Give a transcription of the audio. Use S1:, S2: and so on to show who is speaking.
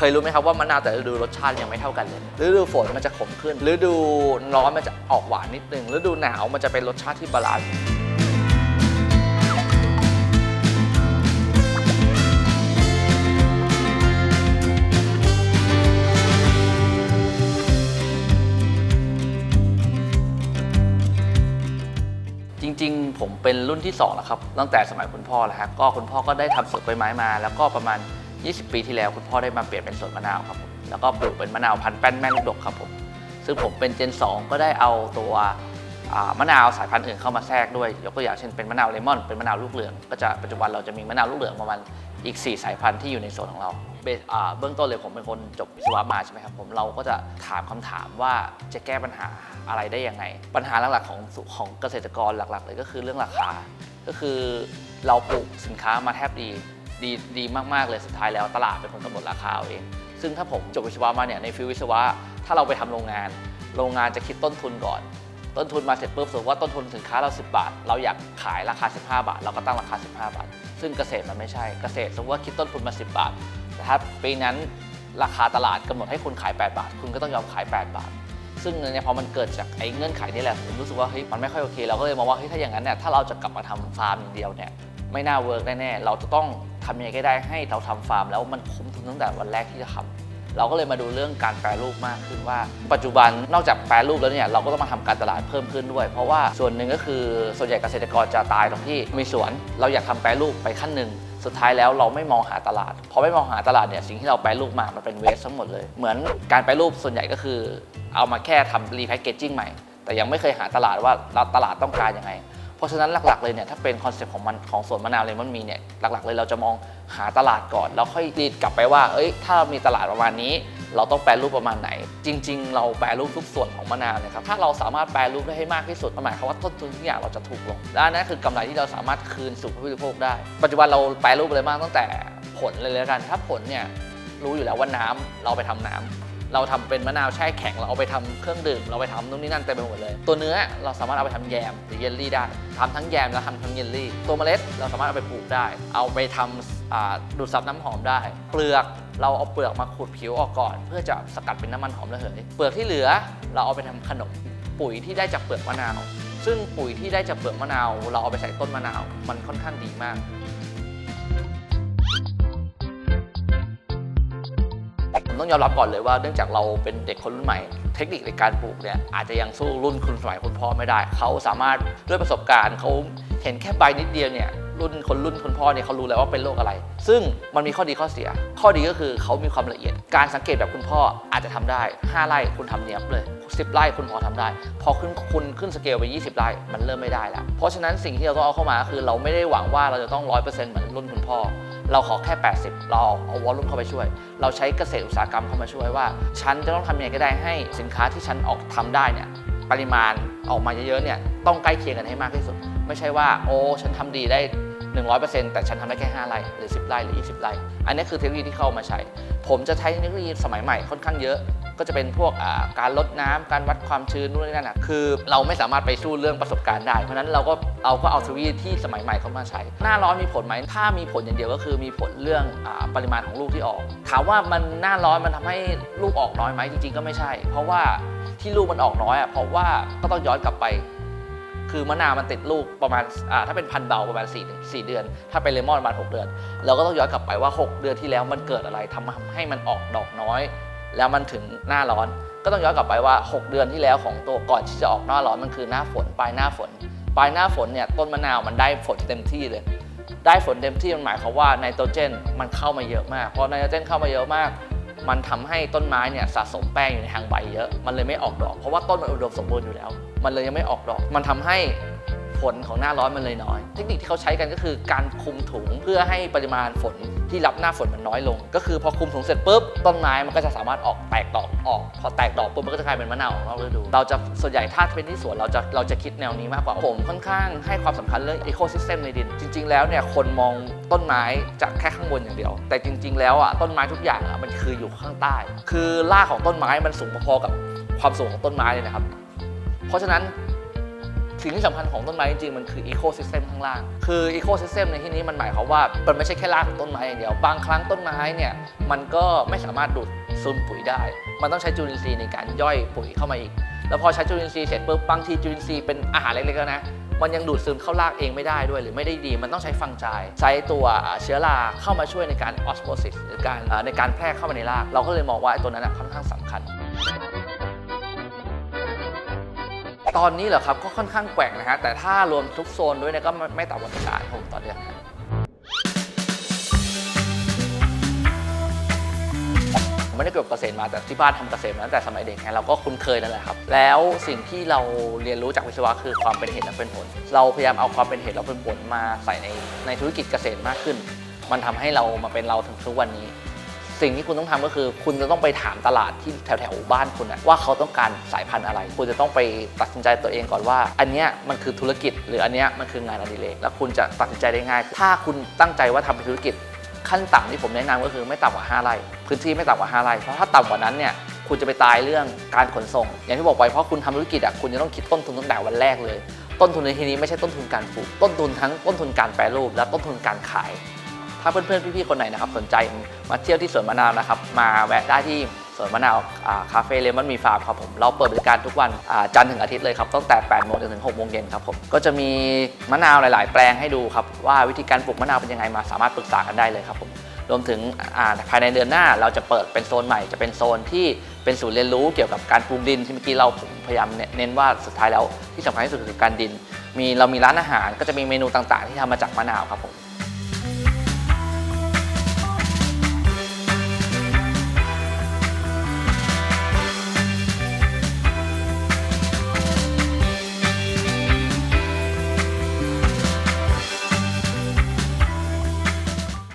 S1: เคยรู้ไหมครับว่ามะนาวแต่ฤดูรสชาติยังไม่เท่ากันเลย ฤดูฝนมันจะขมขึ้น ฤดูร้อนมันจะออกหวานนิดนึง ฤดูหนาวมันจะเป็นรสชาติที่บาลานซ์จริงๆ ผมเป็นรุ่นที่2แล้วครับ ตั้งแต่สมัยคุณพ่อแล้วฮะก็คุณพ่อก็ได้ทำสวนกล้วยไม้มา แล้วก็ประมาณ 20 ปีที่แล้วคุณพ่อได้มาเปลี่ยนเป็นสวนมะนาวครับผมแล้วก็ปลูกเป็นมะนาวพันธุ์แป้นแม่ลูกดกครับผมซึ่งผมเป็นเจน 2 ก็ได้เอาตัวมะนาวสายพันธุ์อื่นเข้ามาแทรกด้วยยกตัวอย่างเช่นเป็นมะนาวเลมอนเป็นมะนาวลูกเหลืองก็จะปัจจุบันเราจะมีมะนาวลูกเหลืองประมาณอีก 4 สายพันธุ์ที่อยู่ในสวนของเราเบื้องต้นเลยผมเป็นคนจบวิศวะมาใช่ไหมครับผมเราก็จะถามคำถามว่าจะแก้ปัญหาอะไรได้ยังไง ปัญหาหลักๆของของเกษตรกรหลักๆ เลยก็คือเรื่องราคา ก็คือเราปลูกสินค้ามาแทบดี ดีดีมาก ๆ เลยสุดท้ายแล้วตลาดเป็นคนกำหนดราคาเอง ซึ่งถ้าผมจบวิศวะมาเนี่ยในฟิววิศวะ ถ้าเราไปทำโรงงาน โรงงานจะคิดต้นทุนก่อน ต้นทุนมาเสร็จปุ๊บสมมติว่าต้นทุนสินค้าเรา 10 บาท เราอยากขายราคา 15 บาท เราก็ตั้งราคา 15 บาท ซึ่งเกษตรมันไม่ใช่เกษตรสมมติว่าคิดต้นทุนมา 10 บาทแต่ถ้าปีนั้นราคาตลาดกำหนดให้คุณขาย 8 บาท คุณก็ต้องยอมขาย 8 บาท ซึ่งเนี่ยพอมันเกิดจากไอ้เงื่อนไขนี่แหละผมรู้สึกว่าเฮ้ยมันไม่ค่อยโอเค เราก็เลยมองว่าเฮ้ยถ้าอย่างนั้นเนี่ยถ้าเราจะกลับมาทำฟาร์มอย่างเดียวเนี่ยไม่น่าเวิร์กแน่ๆเราจะต้องทำยังไงก็ได้ให้เราทำฟาร์ม แล้วมันคุ้มทุนตั้งแต่วันแรกที่จะทำเราก็เลยมาดูเรื่องการแปรรูปมากขึ้นว่า ปัจจุบันนอกจากแปรรูปแล้วเนี่ยเราก็ต้องมาทำการตลาดเพิ่มขึ้นด้วย เพราะว่าส่วนหนึ่งก็คือส่วนใหญ่เกษตรกรจะตายตรงที่มีสวน เราอยากทำแปรรูปไปขั้นหนึ่ง สุดท้ายแล้วเราไม่มองหาตลาดพอไม่มองหาตลาดเนี่ยสิ่งที่เราแปรรูปมามันเป็นเวสทั้งหมดเลย เหมือนการแปรรูปส่วนใหญ่ก็คือ เอามาแค่ทำรีแพคเกจจิ้งใหม่ แต่ยังไม่เคยหาตลาดว่าตลาดต้องการยังไง เพราะฉะนั้นหลักๆเลยเนี่ยถ้าเป็นคอนเซ็ปต์ของมันของสวนมะนาวเลมอนมีเนี่ยหลักๆเลยเราจะมองหาตลาดก่อนแล้วค่อยดีดกลับไปว่า เอ้ยถ้ามีตลาดประมาณนี้ เราต้องแปรรูปประมาณไหน จริง ๆ เราแปรรูปทุกส่วนของมะนาวเนะครับถ้าเราสามารถแปรรูปได้ให้มากที่สุดหมายความว่าต้นทุนทุกอย่างเราจะถูกลงและนั่นคือกำไรที่เราสามารถคืนสู่ผู้บริโภคได้ ปัจจุบันเราแปรรูปอะไรมากตั้งแต่ผลเลยแล้วกัน ถ้าผลเนี่ยรู้อยู่แล้วว่าน้ำเราไปทำน้ำ เราทำเป็นมะนาวแช่แข็งเราเอาไปทำเครื่องดื่ม เราไปทำนู่นนี่นั่นเต็มไปหมดเลย ตัวเนื้อเราสามารถเอาไปทำแยมหรือเยลลี่ได้ทำทั้งแยมและทำทั้งเยลลี่ ตัวเมล็ดเราสามารถเอาไปปลูกได้ เอาไปทำดูดซับน้ำหอมได้ เปลือกเราเอาเปลือกมาขูดผิวออกก่อน เพื่อจะสกัดเป็นน้ำมันหอมระเหยเปลือกที่เหลือเราเอาไปทำขนมปุ๋ยที่ได้จากเปลือกมะนาว ซึ่งปุ๋ยที่ได้จากเปลือกมะนาว เราเอาไปใส่ต้นมะนาว มันค่อนข้างดีมาก ต้องยอมรับก่อนเลยว่าเนื่องจากเราเป็นเด็กคนรุ่นใหม่ เทคนิคในการปลูกเนี่ยอาจจะยังสู้รุ่นคุณสมัยคุณพ่อไม่ได้ เขาสามารถด้วยประสบการณ์เขาเห็นแค่ใบนิดเดียวเนี่ยรุ่นคนรุ่นคุณพ่อเนี่ยเขารู้แล้วว่าเป็นโรคอะไร ซึ่งมันมีข้อดีข้อเสีย ข้อดีก็คือเขามีความละเอียด การสังเกตแบบคุณพ่ออาจจะทำได้ 5 ไร่คุณทำเนียบเลย 10 ไร่คุณพอทำได้ พอขึ้นคุณขึ้นสเกลไป 20 ไร่มันเริ่มไม่ได้แล้ว เพราะฉะนั้นสิ่งที่เราต้องเอาเข้ามาคือเราไม่ได้หวังว่าเราจะต้อง 100%เหมือนรุ่นคุณพ่อ เราขอแค่ 80 เราเอาวอลลุ่มเข้าไปช่วย เราใช้เกษตรอุตสาหกรรมเข้ามาช่วยว่า ฉันจะต้องทำยังไงก็ได้ให้สินค้าที่ฉันออกทำได้เนี่ยปริมาณออกมาเยอะๆเนี่ยต้องใกล้เคียงกันให้มากที่สุด ไม่ใช่ว่า โอ้ฉันทำดีได้ 100%แต่ฉันทำได้แค่ 5ไร่หรือ 10ไร่หรือ 20ไร่อันนี้คือเทคโนโลยีที่เข้ามาใช้ ผมจะใช้เทคโนโลยีสมัยใหม่ค่อนข้างเยอะ ก็จะเป็นพวกการลดน้ำการวัดความชื้นนู่นนี่นั่นนะคือ เราไม่สามารถไปสู้เรื่องประสบการณ์ได้ เพราะนั้นเราก็เราก็เอาทคโนโลยีที่สมัยใหม่เข้ามาใช้ หน้าร้อนมีผลไหมถ้ามีผลอย่างเดียวก็คือมีผลเรื่องอปริมาณของลูกที่ออกถามว่ามันหน้าร้อนมันทำให้ลูกออกน้อยไหมจริง ๆ ก็ไม่ใช่ เพราะว่าที่ลูกมันออกน้อยอะเพราะว่าก็ต้องย้อนกลับไปคือมะนาวมันติดลูกประมาณาถ้าเป็นพันเบาประมาณ4 4เดือน ถ้าเป็นเลมอนประมาณ 6 เดือน เราก็ต้องย้อนกลับไปว่า 6 เดือนที่แล้วมันเกิดอะไรทำให้มันออกดอกน้อย แล้วมันถึงหน้าร้อน ก็ต้องย้อนกลับไปว่า 6 เดือนที่แล้วของตัวก่อนที่จะออกหน้าร้อนมันคือหน้าฝนปลายหน้าฝนปลายหน้าฝนเนี่ยต้นมะนาวมันได้ฝนเต็มที่เลย ได้ฝนเต็มที่มันหมายความว่าไนโตรเจนมันเข้ามาเยอะมากพอไนโตรเจนเข้ามาเยอะมาก มันทำให้ต้นไม้เนี่ยสะสมแป้งอยู่ในทางใบเยอะ มันเลยไม่ออกดอก เพราะว่าต้นมันอุดมสมบูรณ์อยู่แล้ว มันเลยยังไม่ออกดอก มันทำให้ฝนของหน้าร้อนมันเลยน้อย เทคนิคที่เขาใช้กันก็คือการคุมถุงเพื่อให้ปริมาณฝน ที่รับหน้าฝนมันน้อยลง ก็คือพอคลุมถุงเสร็จปุ๊บต้นไม้มันก็จะสามารถออกแตกดอกออก พอแตกดอกปุ๊บมันก็จะกลายเป็นมะนาวของเราฤดู เราจะส่วนใหญ่ถ้าเป็นที่สวนเราจะเราจะคิดแนวนี้มากกว่าผมค่อนข้างให้ความสำคัญเรื่อง ecosystem ในดิน จริง ๆ แล้วเนี่ยคนมองต้นไม้จากแค่ข้างบนอย่างเดียว แต่จริง ๆ แล้วอะต้นไม้ทุกอย่างอะมันคืออยู่ข้างใต้ คือรากของต้นไม้มันสูงพอๆกับความสูงของต้นไม้เลยนะครับ เพราะฉะนั้น สิ่งที่สำคัญของต้นไม้จริงๆ มันคืออีโคซิสเต็มข้างล่าง คืออีโคซิสเต็มในที่นี้มันหมายความว่า มันไม่ใช่แค่รากของต้นไม้อย่างเดียว บางครั้งต้นไม้เนี่ย มันก็ไม่สามารถดูดซึมปุ๋ยได้ มันต้องใช้จุลินทรีย์ในการย่อยปุ๋ยเข้ามาอีก แล้วพอใช้จุลินทรีย์เสร็จปุ๊บบางทีจุลินทรีย์เป็นอาหารเล็กๆแล้วนะ มันยังดูดซึมเข้ารากเองไม่ได้ด้วยหรือไม่ได้ดี มันต้องใช้ฟังจายใช้ตัวเชื้อราเข้ามาช่วยในการออสโมซิสหรือการในการแพร่เข้ามาในราก เราก็เลยมองว่าไอ้ตัวนั้นนะค่อนข้างสำคัญ ตอนนี้เหรอครับก็ค่อนข้างแกว่งนะฮะแต่ถ้ารวมทุกโซนด้วยเนี่ยก็ไม่ไมต่ำกว่าล้านผมต่อเดือนครับไม่ได้เกี่ยวกับเกษตรมาแต่ที่บ้านทำเกษตรมาตั้งแต่สมัยเด็กไงเราก็คุ้นเคยนั่นแหละครับ แล้วสิ่งที่เราเรียนรู้จากวิศวะคือความเป็นเหตุและเป็นผล เราพยายามเอาความเป็นเหตุและเป็นผลมาใส่ในในธุรกิจเกษตรมากขึ้น มันทำให้เรามาเป็นเราถึงทุกวันนี้ สิ่งที่คุณต้องทำก็คือ คุณจะต้องไปถามตลาดที่แถวๆบ้านคุณว่าเขาต้องการสายพันธุ์อะไร คุณจะต้องไปตัดสินใจตัวเองก่อนว่า อันเนี้ยมันคือธุรกิจ หรืออันเนี้ยมันคืองานอดิเรกแล้วคุณจะตัดสินใจได้ง่าย ถ้าคุณตั้งใจว่าทำเป็นธุรกิจ ขั้นต่ำที่ผมแนะนำก็คือไม่ต่ำกว่า5ไร่พื้นที่ไม่ต่ำกว่า5ไร่เพราะถ้าต่ำกว่านั้นเนี่ยคุณจะไปตายเรื่องการขนส่ง อย่างที่บอกไปเพราะคุณทำธุรกิจอะคุณจะต้องคิดต้นทุนตั้งแต่วันแรกเลย ต้นทุนในที่นี้ไม่ใช่ต้นทุนการปลูก ต้นทุนทั้งต้นทุนการแปรรูปและต้นทุนการขาย ถ้าเพื่อนๆพี่ๆคนไหนนะครับสนใจมาเที่ยวที่สวนมะนาวนะครับมาแวะได้ที่สวนมะนาวคาเฟ่เลมอนมีฟาร์มครับผมเราเปิดบริการทุกวันจันทร์ถึงอาทิตย์เลยครับตั้งแต่ 8 โมงจนถึง 6 โมงเย็นครับผมก็จะมีมะนาวหลาย ๆ แปลงให้ดูครับว่าวิธีการปลูกมะนาวเป็นยังไงมาสามารถปรึกษากันได้เลยครับผมรวมถึงภายในเดือนหน้าเราจะเปิดเป็นโซนใหม่จะเป็นโซนที่เป็นศูนย์เรียนรู้เกี่ยวกับการปลูกดินที่เมื่อกี้เราผมพยายามเน้นว่าสุดท้ายแล้วที่สำคัญที่สุดคือการดิน มีเรามีร้านอาหารก็จะมีเมนูต่าง ๆ ที่ทำมาจากมะนาวครับผม